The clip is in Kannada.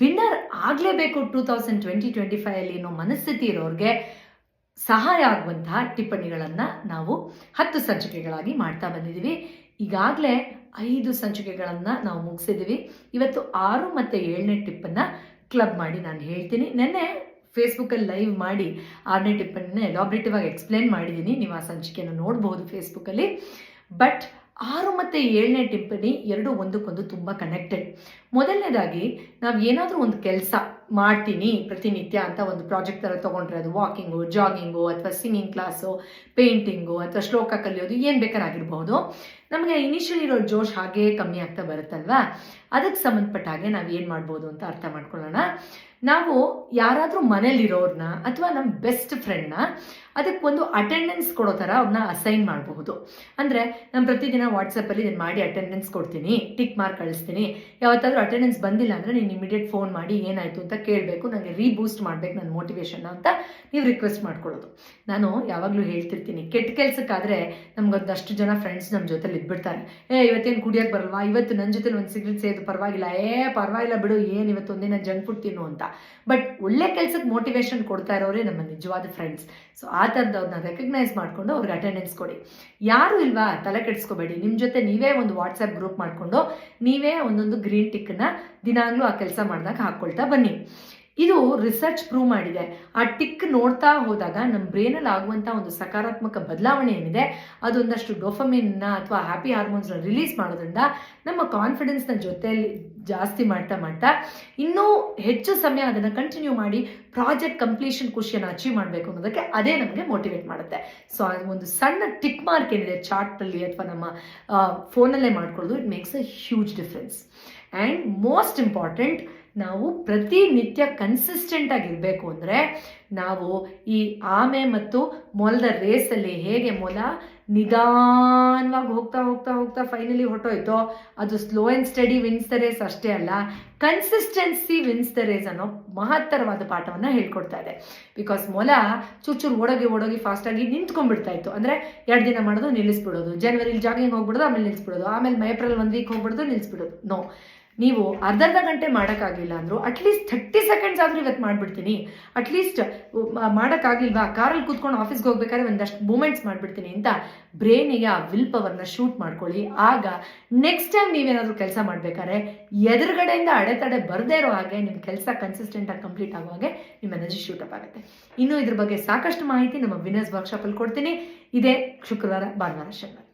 ವಿನ್ನರ್ ಆಗಲೇಬೇಕು ಟೂ ತೌಸಂಡ್ ಟ್ವೆಂಟಿ ಟ್ವೆಂಟಿ ಫೈವಲ್ಲಿ ಅನ್ನೋ ಮನಸ್ಥಿತಿ ಇರೋರಿಗೆ ಸಹಾಯ ಆಗುವಂತಹ ಟಿಪ್ಪಣಿಗಳನ್ನು ನಾವು ಹತ್ತು ಸಂಚಿಕೆಗಳಾಗಿ ಮಾಡ್ತಾ ಬಂದಿದ್ದೀವಿ. ಈಗಾಗಲೇ ಐದು ಸಂಚಿಕೆಗಳನ್ನು ನಾವು ಮುಗಿಸಿದ್ದೀವಿ. ಇವತ್ತು ಆರು ಮತ್ತು ಏಳನೇ ಟಿಪ್ಪನ್ನು ಕ್ಲಬ್ ಮಾಡಿ ನಾನು ಹೇಳ್ತೀನಿ. ನೆನ್ನೆ ಫೇಸ್ಬುಕ್ಕಲ್ಲಿ ಲೈವ್ ಮಾಡಿ ಆರನೇ ಟಿಪ್ಪನ್ನೇ ಎಲಾಬ್ರೇಟಿವ್ ಆಗಿ ಎಕ್ಸ್ಪ್ಲೇನ್ ಮಾಡಿದ್ದೀನಿ. ನೀವು ಆ ಸಂಚಿಕೆಯನ್ನು ನೋಡಬಹುದು ಫೇಸ್ಬುಕ್ಕಲ್ಲಿ ಬಟ್ ಆರು ಮತ್ತು ಏಳನೇ ಟಿಪ್ಪಣಿ ಎರಡು ಒಂದಕ್ಕೊಂದು ತುಂಬ ಕನೆಕ್ಟೆಡ್ ಮೊದಲನೇದಾಗಿ ನಾವು ಏನಾದರೂ ಒಂದು ಕೆಲಸ ಮಾಡ್ತೀನಿ ಪ್ರತಿನಿತ್ಯ ಅಂತ ಒಂದು ಪ್ರಾಜೆಕ್ಟ್ ಥರ ತೊಗೊಂಡ್ರೆ ಅದು ವಾಕಿಂಗು ಜಾಗಿಂಗು ಅಥವಾ ಸಿಂಗಿಂಗ್ ಕ್ಲಾಸು ಪೇಂಟಿಂಗು ಅಥವಾ ಶ್ಲೋಕ ಕಲಿಯೋದು ಏನು ಬೇಕಾರಾಗಿರ್ಬೋದು ನಮಗೆ ಇನಿಷಿಯಲ್ ಇರೋ ಜೋಶ್ ಹಾಗೆ ಕಮ್ಮಿ ಆಗ್ತಾ ಬರುತ್ತಲ್ವಾ? ಅದಕ್ಕೆ ಸಂಬಂಧಪಟ್ಟ ಹಾಗೆ ನಾವು ಏನು ಮಾಡ್ಬೋದು ಅಂತ ಅರ್ಥ ಮಾಡ್ಕೊಳ್ಳೋಣ. ನಾವು ಯಾರಾದರೂ ಮನೇಲಿರೋರನ್ನ ಅಥವಾ ನಮ್ಮ ಬೆಸ್ಟ್ ಫ್ರೆಂಡ್ನ ಅದಕ್ಕೆ ಒಂದು ಅಟೆಂಡೆನ್ಸ್ ಕೊಡೋ ಥರ ಅವ್ರನ್ನ ಅಸೈನ್ ಮಾಡಬಹುದು. ಅಂದರೆ ನಾನು ಪ್ರತಿದಿನ ವಾಟ್ಸಪ್ಪಲ್ಲಿ ನಾನು ಮಾಡಿ ಅಟೆಂಡೆನ್ಸ್ ಕೊಡ್ತೀನಿ ಟಿಕ್ ಮಾರ್ಕ್ ಕಳಿಸ್ತೀನಿ. ಯಾವತ್ತಾದ್ರೂ ಅಟೆಂಡೆನ್ಸ್ ಬಂದಿಲ್ಲ ಅಂದರೆ ನೀನು ಇಮಿಡಿಯೇಟ್ ಫೋನ್ ಮಾಡಿ ಏನಾಯಿತು ಅಂತ ಕೇಳಬೇಕು ನನಗೆ ರೀಬೂಸ್ಟ್ ಮಾಡಬೇಕು ನನ್ನ ಮೋಟಿವೇಶನ್ ಅಂತ ನೀವು ರಿಕ್ವೆಸ್ಟ್ ಮಾಡ್ಕೊಳ್ಳೋದು. ನಾನು ಯಾವಾಗಲೂ ಹೇಳ್ತಿರ್ತೀನಿ, ಕೆಟ್ಟ ಕೆಲಸಕ್ಕಾದರೆ ನಮ್ಗೊಂದಷ್ಟು ಜನ ಫ್ರೆಂಡ್ಸ್ ನಮ್ಮ ಜೊತೆಲಿ ಇದ್ಬಿಡ್ತಾರೆ ಏ, ಇವತ್ತೇನು ಕುಡಿಯೋಕೆ ಬರಲ್ವಾ? ಇವತ್ತು ನನ್ನ ಜೊತೆ ಒಂದು ಸಿಗರೇಟ್ ಸೇದು ಪರವಾಗಿಲ್ಲ. ಏ, ಪರವಾಗಿಲ್ಲ ಬಿಡು, ಏನು ಇವತ್ತು ಒಂದಿನ ಜಂಕ್ ಫುಡ್ ತಿನ್ನು ಅಂತ. ಬಟ್ ಒಳ್ಳೆ ಕೆಲಸಕ್ಕೆ ಮೋಟಿವೇಶನ್ ಕೊಡ್ತಾ ಇರೋರೇ ನಮ್ಮ ನಿಜವಾದ ಫ್ರೆಂಡ್ಸ್ ಸೊ ಆ ಥರದವ್ರನ್ನ ರೆಕಗ್ನೈಸ್ ಮಾಡಿಕೊಂಡು ಅವ್ರಿಗೆ ಅಟೆಂಡೆನ್ಸ್ ಕೊಡಿ. ಯಾರು ಇಲ್ವಾ? ತಲೆ ಕೆಡಿಸ್ಕೋಬೇಡಿ. ನಿಮ್ಮ ಜೊತೆ ನೀವೇ ಒಂದು ವಾಟ್ಸಪ್ ಗ್ರೂಪ್ ಮಾಡಿಕೊಂಡು ನೀವೇ ಒಂದೊಂದು ಗ್ರೀನ್ ಟಿಕ್ಕನ್ನ ದಿನಾಗಲೂ ಆ ಕೆಲಸ ಮಾಡಿದಾಗ ಹಾಕ್ಕೊಳ್ತಾ ಬನ್ನಿ. ಇದು ರಿಸರ್ಚ್ ಪ್ರೂವ್ ಮಾಡಿದೆ. ಆ ಟಿಕ್ ನೋಡ್ತಾ ಹೋದಾಗ ನಮ್ಮ ಬ್ರೈನಲ್ಲಿ ಆಗುವಂಥ ಒಂದು ಸಕಾರಾತ್ಮಕ ಬದಲಾವಣೆ ಏನಿದೆ, ಅದೊಂದಷ್ಟು ಡೋಫಮಿನ್ನ ಅಥವಾ ಹ್ಯಾಪಿ ಹಾರ್ಮೋನ್ಸ್ನ ರಿಲೀಸ್ ಮಾಡೋದ್ರಿಂದ ನಮ್ಮ ಕಾನ್ಫಿಡೆನ್ಸ್ನ ಜೊತೆಯಲ್ಲಿ ಜಾಸ್ತಿ ಮಾಡ್ತಾ ಮಾಡ್ತಾ ಇನ್ನೂ ಹೆಚ್ಚು ಸಮಯ ಅದನ್ನು ಕಂಟಿನ್ಯೂ ಮಾಡಿ ಪ್ರಾಜೆಕ್ಟ್ ಕಂಪ್ಲೀಷನ್ ಖುಷಿಯನ್ನು ಅಚೀವ್ ಮಾಡಬೇಕು ಅನ್ನೋದಕ್ಕೆ ಅದೇ ನಮಗೆ ಮೋಟಿವೇಟ್ ಮಾಡುತ್ತೆ. ಸೊ ಒಂದು ಸಣ್ಣ ಟಿಕ್ ಮಾರ್ಕ್ ಏನಿದೆ ಚಾರ್ಟಲ್ಲಿ ಅಥವಾ ನಮ್ಮ ಫೋನಲ್ಲೇ ಮಾಡ್ಕೊಳ್ಳೋದು it makes a huge difference and most important ನಾವು ಪ್ರತಿನಿತ್ಯ ಕನ್ಸಿಸ್ಟೆಂಟ್ ಆಗಿರಬೇಕು ಅಂದರೆ ನಾವು ಈ ಆಮೆ ಮತ್ತು ಮೊಲದ ರೇಸಲ್ಲಿ ಹೇಗೆ ಮೊಲ ನಿಧಾನವಾಗಿ ಹೋಗ್ತಾ ಹೋಗ್ತಾ ಹೋಗ್ತಾ ಫೈನಲಿ ಹೊರಟೋಯ್ತೋ, ಅದು slow and steady wins the race ಅಷ್ಟೇ ಅಲ್ಲ ಕನ್ಸಿಸ್ಟೆನ್ಸಿ ವಿನ್ಸ್ ದ ರೇಸ್ ಅನ್ನೋ ಮಹತ್ತರವಾದ ಪಾಠವನ್ನು ಹೇಳ್ಕೊಡ್ತಾ ಇದೆ. ಬಿಕಾಸ್ ಮೊಲ ಚೂಚೂರು ಓಡೋಗಿ ಓಡೋಗಿ ಫಾಸ್ಟಾಗಿ ನಿಂತ್ಕೊಂಡ್ಬಿಡ್ತಾ ಇತ್ತು. ಅಂದರೆ ಎರಡು ದಿನ ಮಾಡೋದು ನಿಲ್ಲಿಸ್ಬಿಡೋದು. ಜನವರಿಲಿ ಜಾಗಿಂಗ್ ಹೋಗ್ಬಿಡೋದು, ಆಮೇಲೆ ನಿಲ್ಲಿಸ್ಬಿಡೋದು. ಆಮೇಲೆ ಏಪ್ರಿಲ್ ಒಂದು ವೀಕ್ ಹೋಗ್ಬಿಡೋದು, ನಿಲ್ಲಿಸ್ಬಿಡೋದು. ನೋ ನೀವು ಅರ್ಧರ್ಧ ಗಂಟೆ ಮಾಡೋಕ್ಕಾಗಿಲ್ಲ ಅಂದರು ಅಟ್ಲೀಸ್ಟ್ ಥರ್ಟಿ ಸೆಕೆಂಡ್ಸ್ ಆದರೂ ಇವತ್ತು ಮಾಡಿಬಿಡ್ತೀನಿ. ಅಟ್ಲೀಸ್ಟ್ ಮಾಡೋಕ್ಕಾಗಿಲ್ವಾ? ಕಾರಲ್ಲಿ ಕೂತ್ಕೊಂಡು ಆಫೀಸ್ಗೆ ಹೋಗ್ಬೇಕಾದ್ರೆ ಒಂದಷ್ಟು ಮೂಮೆಂಟ್ಸ್ ಮಾಡಿಬಿಡ್ತೀನಿ ಅಂತ ಬ್ರೈನಿಗೆ ಆ ವಿಲ್ ಪವರ್ನ ಶೂಟ್ ಮಾಡ್ಕೊಳ್ಳಿ. ಆಗ ನೆಕ್ಸ್ಟ್ ಟೈಮ್ ನೀವೇನಾದರೂ ಕೆಲಸ ಮಾಡಬೇಕಾದ್ರೆ ಎದುರುಗಡೆಯಿಂದ ಅಡೆತಡೆ ಬರದೇ ಇರೋ ಹಾಗೆ ನಿಮ್ಮ ಕೆಲಸ ಕನ್ಸಿಸ್ಟೆಂಟಾಗಿ ಕಂಪ್ಲೀಟ್ ಆಗೋ ಹಾಗೆ ನಿಮ್ಮ ಎನರ್ಜಿ ಶೂಟಪ್ ಆಗುತ್ತೆ. ಇನ್ನು ಇದ್ರ ಬಗ್ಗೆ ಸಾಕಷ್ಟು ಮಾಹಿತಿ ನಮ್ಮ ವಿನರ್ಸ್ ವರ್ಕ್ಶಾಪಲ್ಲಿ ಕೊಡ್ತೀನಿ. ಇದೇ ಶುಕ್ರವಾರ, ಭಾನುವಾರ, ಶನಿವಾರ.